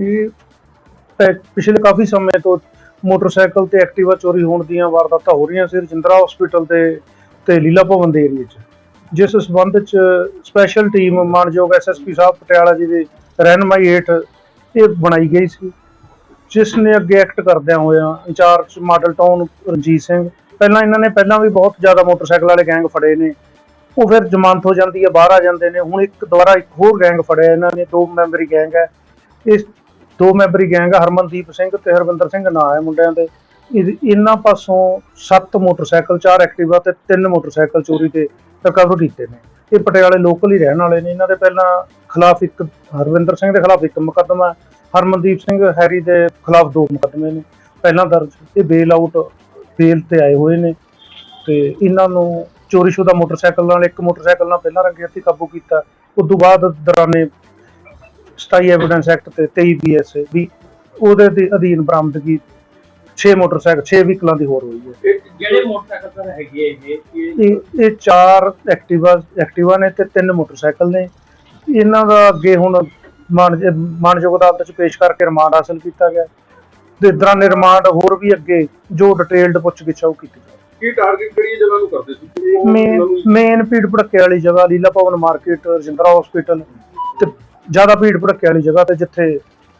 ਇਹ ਪੈ- ਪਿਛਲੇ ਕਾਫੀ ਸਮੇਂ ਤੋਂ ਮੋਟਰਸਾਈਕਲ ਤੇ ਐਕਟਿਵਾ ਚੋਰੀ ਹੋਣ ਦੀਆਂ ਵਾਰਦਾਤਾਂ ਹੋ ਰਹੀਆਂ ਸੀ ਰਜਿੰਦਰਾ ਹਸਪੀਟਲ ਤੇ ਤੇ ਲੀਲਾ ਭਵਨ ਦੇ ਏਰੀਏ 'ਚ। ਜਿਸ ਸਬੰਧ 'ਚ ਸਪੈਸ਼ਲ ਟੀਮ ਮਾਨਯੋਗ ਐਸਐਸਪੀ ਸਾਹਿਬ ਪਟਿਆਲਾ ਜੀ ਦੇ ਰਹਿਨਮਾਈ ਹੇਠ ਇਹ ਬਣਾਈ ਗਈ ਸੀ। ਜਿਸ ਨੇ ਅੱਗੇ ਐਕਟ ਕਰਦਿਆਂ ਹੋਇਆਂ in charge model town Ranjit Singh, ਪਹਿਲਾਂ ਇਹਨਾਂ ਨੇ ਪਹਿਲਾਂ ਵੀ ਬਹੁਤ ਜ਼ਿਆਦਾ ਮੋਟਰਸਾਈਕਲ ਵਾਲੇ ਗੈਂਗ ਫੜੇ ਨੇ। ਉਹ ਫਿਰ ਜ਼ਮਾਨਤ ਹੋ ਜਾਂਦੀ ਹੈ, ਬਾਹਰ ਆ ਜਾਂਦੇ ਨੇ। ਹੁਣ ਇੱਕ ਦੁਬਾਰਾ ਇੱਕ ਹੋਰ ਗੈਂਗ ਫੜਿਆ ਇਹਨਾਂ ਨੇ, ਦੋ ਮੈਂਬਰੀ ਗੈਂਗ ਹੈ। ਇਸ ਦੋ ਮੈਂਬਰੀ ਗੈਂਗ ਹਰਮਨਦੀਪ ਸਿੰਘ ਤੇ ਹਰਵਿੰਦਰ ਸਿੰਘ, ਨਾਂ ਹੈ ਮੁੰਡਿਆਂ ਦੇ। ਇਹ- ਇਹਨਾਂ ਪਾਸੋਂ ਸੱਤ ਮੋਟਰਸਾਈਕਲ, ਚਾਰ ਐਕਟਿਵਾ ਤੇ ਤਿੰਨ ਮੋਟਰਸਾਈਕਲ ਚੋਰੀ ਤੇ ਰਿਕਵਰ ਕੀਤੇ ਨੇ। ਇਹ ਪਟਿਆਲੇ ਲੋਕਲ ਹੀ ਰਹਿਣ ਵਾਲੇ ਨੇ। ਇਹਨਾਂ ਦੇ ਪਹਿਲਾਂ ਖਿਲਾਫ ਇੱਕ ਹਰਵਿੰਦਰ ਸਿੰਘ ਦੇ ਖਿਲਾਫ ਇੱਕ ਮੁਕੱਦਮਾ, ਹਰਮਨਦੀਪ ਸਿੰਘ ਹੈਰੀ ਦੇ ਖਿਲਾਫ ਦੋ ਮੁਕੱਦਮੇ ਨੇ। ਪਹਿਲਾਂ ਦਰਜ, ਇਹ ਬੇਲ ਆਊਟ ਬੇਲ ਤੇ ਆਏ ਹੋਏ ਨੇ। ਤੇ ਇਹਨਾਂ ਨੂੰ ਚੋਰੀਸ਼ੁਦਾ ਮੋਟਰਸਾਈਕਲ ਨਾਲ ਇੱਕ ਮੋਟਰਸਾਈਕਲ ਨਾਲ ਪਹਿਲਾਂ ਰੰਗੇ ਹੱਥੀਂ ਕਾਬੂ ਕੀਤਾ ਉਸ ਤੋਂ ਬਾਅਦ ਦੌਰਾਨੇ 27 ਐਵੀਡੈਂਸ ਐਕਟ ਤੇ 23 ਬੀਐਸ ਵੀ ਉਹਦੇ ਦੇ ਅਧੀਨ ਬਰਾਮਦਗੀ 6 ਮੋਟਰਸਾਈਕਲ 6 ਵਹੀਕਲਾਂ ਦੀ ਹੋਰ ਹੋਈ ਹੈ। ਜਿਹੜੇ ਮੋਟਰਸਾਈਕਲ ਸਰ ਹੈਗੇ ਇਹ ਇਹ ਚਾਰ ਐਕਟਿਵਾ ਐਕਟਿਵਾ ਨੇ ਤੇ ਤਿੰਨ ਮੋਟਰਸਾਈਕਲ ਨੇ। ਇਹਨਾਂ ਦਾ ਅੱਗੇ ਹੁਣ ਮਾਨ ਮਾਨਯੋਗ ਅਦਾਲਤ ਚ ਪੇਸ਼ ਕਰਕੇ ਰਿਮਾਂਡ ਹਾਸਲ ਕੀਤਾ ਗਿਆ। ਤੇ ਦੌਰਾਨੇ ਰਿਮਾਂਡ ਹੋਰ ਵੀ ਅੱਗੇ ਜੋ ਡਿਟੇਲਡ ਪੁੱਛਗਿੱਛ ਉਹ ਕੀਤੀ ਜਾਵੇ ਕੀ ਟਾਰਗੇਟ ਕਿਹੜੀ ਜਗ੍ਹਾ ਨੂੰ ਕਰਦੇ ਸੀ? ਉਹ ਮੇਨ ਉਹਨਾਂ ਨੂੰ ਮੇਨ ਭੀੜ ਭੜੱਕੇ ਵਾਲੀ ਜਗ੍ਹਾ ਲੀਲਾ ਭਵਨ ਮਾਰਕੀਟ ਰਜਿੰਦਰਾ ਹਸਪੀਟਲ ਤੇ ਜ਼ਿਆਦਾ ਭੀੜ ਭੜੱਕੇ ਵਾਲੀ ਜਗ੍ਹਾ ਤੇ ਜਿੱਥੇ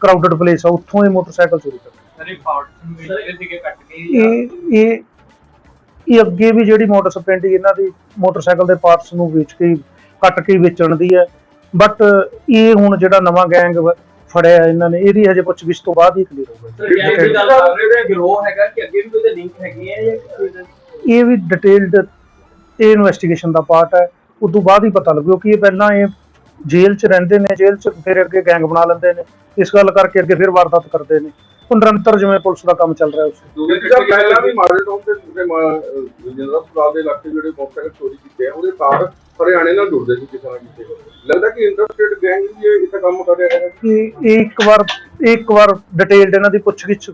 ਕਰਾਊਡਡ ਪਲੇਸ ਆ ਉੱਥੋਂ ਇਹ ਮੋਟਰਸਾਈਕਲ ਚੋਰੀ ਕਰਦੇ। ਸਰ ਇਹ ਪਾਰਟਸ ਨੂੰ ਵੇਚਦੇ ਸੀਗੇ ਕੱਟ ਕੇ ਇਹ ਇਹ ਇਹ ਅੱਗੇ ਵੀ ਜਿਹੜੀ ਮੋਟਰ ਸਪਲੈਂਡੀ ਇਹਨਾਂ ਦੀ ਮੋਟਰਸਾਈਕਲ ਦੇ ਪਾਰਟਸ ਨੂੰ ਵੇਚ ਕੇ ਹੀ- ਕੱਟ ਕੇ ਹੀ ਵੇਚਣ ਦੀ ਹੈ। ਬਟ ਇਹ ਹੁਣ ਜਿਹੜਾ ਨਵਾਂ ਗੈਂਗ ਫੜਿਆ ਇਹਨਾਂ ਨੇ ਇਹਦੀ ਹਜੇ ਪੁੱਛਗਿੱਛ ਤੋਂ ਬਾਅਦ ਹੀ ਕਲੀਅਰ ਹੋਊਗਾ। ਸਰ ਗੈਂਗ ਦੀ ਗੱਲ ਕਰ ਰਹੇ ਹੋ ਗਰੋਹ ਹੈਗਾ ਕਿ ਅੱਗੇ ਵੀ ਕੋਈ ਲਿੰਕ ਹੈਗੀ ਹੈ ਜਾਂ ਕੋਈ ਇਹਦਾ- ਇਹ ਵੀ ਡਿਟੇਲਡ ਇਹ ਇਨਵੈਸਟੀਗੇਸ਼ਨ ਦਾ ਪਾਰਟ ਹੈ। ਉਸ ਤੋਂ ਬਾਅਦ ਹੀ ਪਤਾ ਲੱਗੂ ਕਿ ਇਹ ਪਹਿਲਾਂ ਇਹ ਜੇਲ੍ਹ 'ਚ ਰਹਿੰਦੇ ਨੇ ਜੇਲ੍ਹ 'ਚ ਫਿਰ ਅੱਗੇ ਗੈਂਗ ਬਣਾ ਲੈਂਦੇ ਨੇ। ਇਸ ਗੱਲ ਕਰਕੇ ਅੱਗੇ ਫਿਰ ਵਾਰਦਾਤ ਕਰਦੇ ਨੇ। ਉਹ ਨਿਰੰਤਰ ਜਿਵੇਂ ਪੁਲਿਸ ਦਾ ਕੰਮ ਚੱਲ ਰਿਹਾ ਉਸ। ਪਹਿਲਾਂ ਵੀ ਤੇ ਦੂਸਰੇ ਜਿੰਦਰਾ ਸਪਤਾਲ ਦੇ ਇਲਾਕੇ ਜਿਹੜੇ ਮੋਟਰਸਾਈਕਲ ਚੋਰੀ ਕੀਤੇ ਆ ਉਹਦੇ ਤਾਰ ਹਰਿਆਣੇ ਨਾਲ ਜੁੜਦੇ ਸੀ ਕਿਸੇ ਨਾ ਕਿਸੇ ਲੱਗਦਾ ਕਿ ਇੰਟਰਸਟੇਟ ਗੈਂਗ ਵੀ ਇਹ ਇੱਥੇ ਕੰਮ ਕਰ ਰਿਹਾ ਹੈ ਇਹ ਇੱਕ ਵਾਰ ਇੱਕ ਵਾਰ ਡਿਟੇਲਡ ਇਹਨਾਂ ਦੀ ਪੁੱਛਗਿੱਛ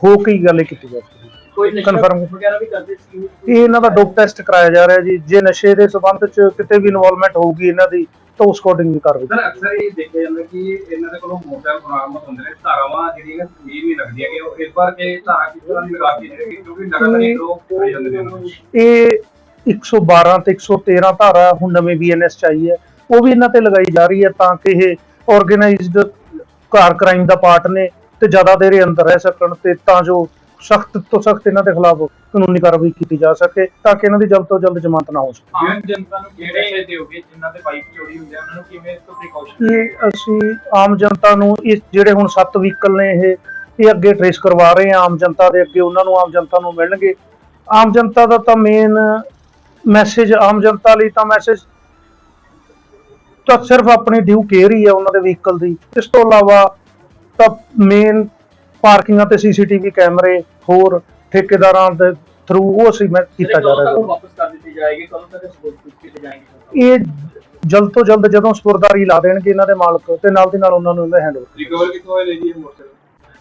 ਹੋ ਕੇ ਹੀ ਗੱਲ ਇਹ ਕੀਤੀ ਜਾ ਸਕਦੀ ਕੋਈ ਨਸ਼ਾ Confirm। ਵਗੈਰਾ ਵੀ ਕਰਦੇ ਸੀ ਇਹ ਇਹਨਾਂ ਦਾ ਡੋਪ ਟੈਸਟ ਕਰਾਇਆ ਜਾ ਰਿਹਾ ਜੀ। ਜੇ ਨਸ਼ੇ ਦੇ ਸਬੰਧ ਚ ਕਿਤੇ ਵੀ ਇਨਵੋਲਵਮੈਂਟ ਹੋਊਗੀ ਇਹਨਾਂ ਦੀ ਤਾਂ ਉਸ ਅਕੋਰਡਿੰਗ ਵੀ ਕਾਰਵਾਈ। ਸਰ ਅਕਸਰ ਇਹ ਦੇਖਿਆ ਜਾਂਦਾ ਕਿ ਇਹਨਾਂ ਦੇ ਕੋਲੋਂ ਮੋਟਰ ਬਰਾਮਦ ਹੁੰਦੇ ਨੇ। ਧਾਰਾਵਾਂ ਜਿਹੜੀਆਂ ਸਹੀ ਨਹੀਂ ਲੱਗਦੀਆਂ ਕਿ ਉਹ ਇਸ ਵਾਰ ਇਹ ਧਾਰਾ ਕਿਸ ਤਰ੍ਹਾਂ ਦੀ ਲਗਾ ਕੇ ਜਿਹੜੇ ਕਿਉਂਕਿ ਨਗਰ ਦੇ ਲੋਕ ਹੋ ਜਾਂਦੇ ਨੇ ਉਹਨਾਂ ਨੂੰ। ਇਹ 112 ਤੇ 113 ਧਾਰਾ ਹੁਣ ਨਵੇਂ ਬੀਐਨਐਸ ਚ ਆਈ ਹੈ। ਉਹ ਵੀ ਇਹਨਾਂ ਤੇ ਲਗਾਈ ਜਾ ਰਹੀ ਹੈ ਤਾਂ ਕਿ ਇਹ ਆਰਗੇਨਾਈਜ਼ਡ ਕਾਰ ਕ੍ਰਾਈਮ ਦਾ ਪਾਰਟ ਨੇ ਤੇ ਜ਼ਿਆਦਾ ਦੇਰ ਇਹ ਅੰਦਰ ਰਹਿ ਸਕਣ ਤੇ ਤਾਂ ਜੋ ਸਖਤ ਤੋਂ ਸਖਤ ਇਹਨਾਂ ਦੇ ਖਿਲਾਫ ਕਾਨੂੰਨੀ ਕਾਰਵਾਈ ਕੀਤੀ ਜਾ ਸਕੇ ਤਾਂ ਕਿ ਇਹਨਾਂ ਦੀ ਜਲਦ ਤੋਂ ਜਲਦ ਜ਼ਮਾਨਤ ਨਾ ਹੋ ਸਕੇ। ਆਮ ਜਨਤਾ ਨੂੰ ਜਿਹੜੇ ਦਿਓਗੇ ਜਿਨ੍ਹਾਂ ਦੇ ਬਾਈਕ ਚੋਰੀ ਹੁੰਦੇ ਆ? ਉਹਨਾਂ ਨੂੰ ਕਿਵੇਂ ਇਸ ਤੋਂ ਪ੍ਰੀਕਾਸ਼ਨ ਇਹ ਅਸੀਂ ਆਮ ਜਨਤਾ ਨੂੰ ਇਸ ਜਿਹੜੇ ਹੁਣ ਸੱਤ ਵਹੀਕਲ ਨੇ ਇਹ ਇਹ ਅੱਗੇ ਟ੍ਰੇਸ ਕਰਵਾ ਰਹੇ ਹਾਂ। ਆਮ ਜਨਤਾ ਦੇ ਅੱਗੇ ਉਹਨਾਂ ਨੂੰ ਆਮ ਜਨਤਾ ਨੂੰ ਮਿਲਣਗੇ। ਆਮ ਜਨਤਾ ਦਾ ਤਾਂ ਮੇਨ ਮੈਸੇਜ ਆਮ ਜਨਤਾ ਲਈ ਤਾਂ ਮੈਸੇਜ ਤਾਂ ਸਿਰਫ ਆਪਣੀ ਡਿਊ ਕੇਅਰ ਹੀ ਹੈ ਉਹਨਾਂ ਦੇ ਵਹੀਕਲ ਦੀ। ਇਸ ਤੋਂ ਇਲਾਵਾ ਤਾਂ ਮੇਨ ਪਾਰਕਿੰਗਾਂ ਤੇ ਸੀਸੀਟੀਵੀ ਕੈਮਰੇ ਹੋਰ ਠੇਕੇਦਾਰਾਂ ਦੇ ਥਰੂ ਉਹ ਅਸੀਂ ਮੈਂ ਕੀਤਾ ਜਾ ਰਿਹਾ ਹੈ। ਵਾਪਸ ਕਰ ਦਿੱਤੀ ਜਾਏਗੀ ਕਦੋਂ ਤੱਕ ਸਪੋਰਟ ਕੀਤੀ ਜਾਏਗੀ? ਇਹ ਜਲਦ ਤੋਂ ਜਲਦ ਜਦੋਂ ਸਪੁਰਦਾਰੀ ਲਾ ਦੇਣਗੇ ਇਹਨਾਂ ਦੇ ਮਾਲਕ ਤੇ ਨਾਲ ਦੀ ਨਾਲ ਉਹਨਾਂ ਨੂੰ ਇਹਦਾ ਹੈਂਡਓਵਰ ਰਿਕਵਰ ਕਿੱਥੋਂ ਹੋਏ ਨੇ ਜੀ ਇਹ ਮੋਟਰਸਾਈਕਲ?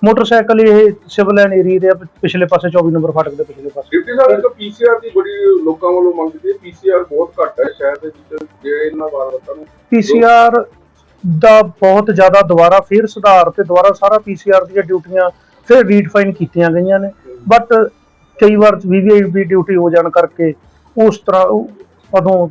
ਮੋਟਰਸਾਈਕਲ ਇਹ ਸਿਵਲ ਲਾਈਨ ਏਰੀਆ ਦੇ ਪਿਛਲੇ ਪਾਸੇ 24 ਨੰਬਰ ਫਾਟਕ ਦੇ ਪਿਛਲੇ ਪਾਸੇ। ਡਿਪਟੀ ਸਾਹਿਬ ਇੱਕ ਪੀਸੀਆਰ ਦੀ ਬੜੀ ਲੋਕਾਂ ਵੱਲੋਂ ਮੰਗ ਕੀਤੀ ਹੈ। ਪੀਸੀਆਰ ਬਹੁਤ ਘੱਟ ਹੈ ਸ਼ਹਿਰ ਦੇ ਵਿੱਚ ਜਿਹੜੇ ਇਹਨਾਂ ਵਾਰਦਾਤਾਂ ਨੂੰ ਪੀਸੀਆਰ ਦਾ ਬਹੁਤ ਜ਼ਿਆਦਾ ਦੁਬਾਰਾ ਫਿਰ ਸੁਧਾਰ ਤੇ ਦੁਬਾਰਾ ਸਾਰਾ ਪੀਸੀਆਰ ਦੀਆਂ ਡਿਊਟੀਆਂ ਫਿਰ ਰੀਡਫਾਈਨ ਕੀਤੀਆਂ ਗਈਆਂ ਨੇ। ਬਟ ਕਈ ਵਾਰ ਵੀਵੀਆਈਪੀ ਡਿਊਟੀ ਹੋ ਜਾਣ ਕਰਕੇ ਉਸ ਤਰ੍ਹਾਂ ਉਦੋਂ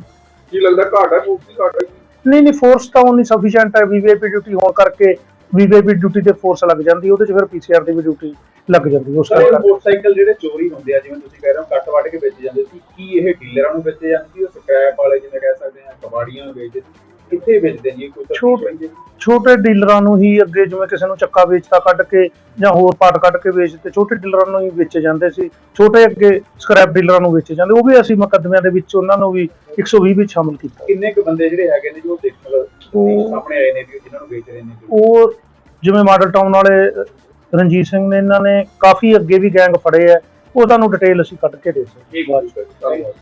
ਕੀ ਲੱਗਦਾ ਘਾਟ ਪੁਲਿਸ ਦੀ ਘਾਟ ਨਹੀਂ ਨਹੀਂ ਫੋਰਸ ਤਾਂ ਉਨੀ ਸਫੀਸ਼ੀਐਂਟ ਹੈ। ਵੀਵੀਆਈਪੀ ਡਿਊਟੀ ਹੋਣ ਕਰਕੇ ਵੀਵੀਆਈਪੀ ਡਿਊਟੀ ਤੇ ਫੋਰਸ ਲੱਗ ਜਾਂਦੀ ਉਹਦੇ ਚ ਫਿਰ ਪੀਸੀਆਰ ਦੀ ਵੀ ਡਿਊਟੀ ਲੱਗ ਜਾਂਦੀ ਉਸ ਕਰਕੇ ਮੋਟਰਸਾਈਕਲ ਜਿਹੜੇ ਚੋਰੀ ਹੁੰਦੇ ਆ ਜਿਵੇਂ ਤੁਸੀਂ ਕਹਿ ਰਹੇ ਹੋ ਕੱਟ ਵੱਢ ਕੇ ਵੇਚੇ ਜਾਂਦੇ ਸੀ ਕੀ ਇਹ ਡੀਲਰਾਂ ਨੂੰ ਵੇਚੇ ਜਾਂਦੇ ਸੀ? ਉਹ ਸਕ੍ਰੈਪ ਵਾਲੇ ਜਿਵੇਂ ਕਹਿ ਸਕਦੇ ਆ ਕਬਾੜੀਆਂ ਵੇਚਦੇ ਸੀ। ਕਿੱਥੇ ਵੇਚਦੇ ਜੀ? ਕੋਈ ਤਸਦੀਕ ਛੋਟ- ਡੀਲਰਾਂ ਨੂੰ ਹੀ ਅੱਗੇ ਜਿਵੇਂ ਕਿਸੇ ਨੂੰ ਚੱਕਾ ਵੇਚਤਾ ਕੱਢ ਕੇ ਜਾਂ ਹੋਰ ਪਾਰਟ ਕੱਢ ਕੇ ਵੇਚਦੇ ਛੋਟੇ ਡੀਲਰਾਂ ਨੂੰ ਹੀ ਵੇਚੇ ਜਾਂਦੇ ਸੀ। ਛੋਟੇ ਅੱਗੇ ਸਕ੍ਰੈਪ ਡੀਲਰਾਂ ਨੂੰ ਵੇਚੇ ਜਾਂਦੇ। ਉਹ ਵੀ ਅਸੀਂ ਮੁਕੱਦਮਿਆਂ ਦੇ ਵਿੱਚ ਉਹਨਾਂ ਨੂੰ ਵੀ 120 ਵਿੱਚ ਸ਼ਾਮਲ ਕੀਤਾ। ਕਿੰਨੇ ਕੁ ਬੰਦੇ ਜਿਹੜੇ ਹੈਗੇ ਨੇ ਜੋ ਦੇਖ ਉਹ- ਸਾਹਮਣੇ ਆਏ ਨੇ ਵੀ ਜਿਨ੍ਹਾਂ ਨੂੰ ਵੇਚ ਰਹੇ ਨੇ? ਉਹ ਜਿਵੇਂ ਮਾਡਲ ਟਾਊਨ ਵਾਲੇ ਰਣਜੀਤ ਸਿੰਘ ਨੇ ਇਹਨਾਂ ਨੇ ਕਾਫੀ ਅੱਗੇ ਵੀ ਗੈਂਗ ਫੜੇ ਆ। ਉਹ ਤੁਹਾਨੂੰ ਡਿਟੇਲ ਅਸੀਂ ਕੱਢ ਕੇ ਦੇ ਸਕਦੇ ਧੰਨਵਾਦ।